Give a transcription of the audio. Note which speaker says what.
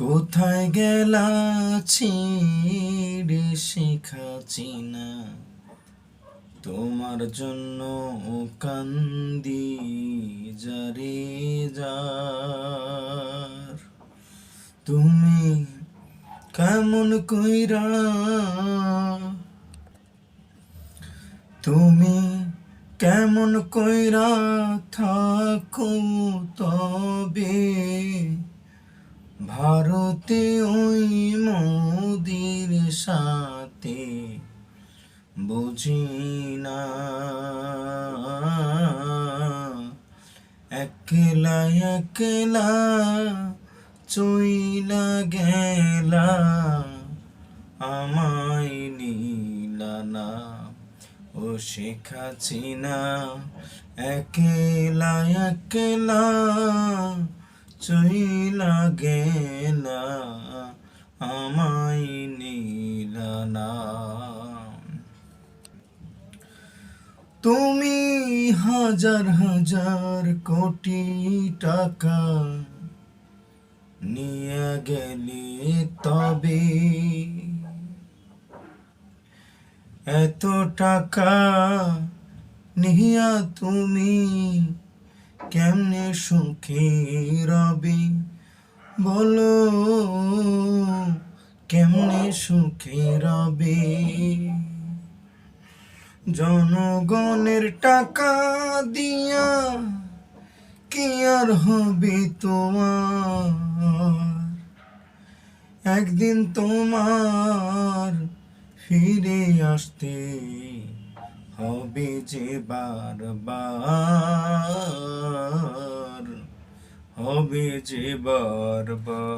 Speaker 1: কোথায় গেলা ছিড়ে শিখা চিনা তোমার জন্য কান্দি যারে যার। তুমি কেমন কইরা তুমি কেমন কইরা থাকো তবে ভারতে ওই মোদির সাথে বুঝি না। একলা একলা চইলা গেলা, আমায় নীলা না। ও শেখাছি না একলা একলা চইলা গেলা আমায় নীলা না। তুমি হাজার হাজার কোটি টাকা নিয়ে গেলে তবে এত টাকা নিয়া তুমি কেমনে সুখী রবি? বলো, কেমনে সুখী রবি? জনগণের টাকা দিয়া কি আর হবে তোমার? একদিন তোমার ফিরে আসতে হবে যে বারবার হবে যে বারবার।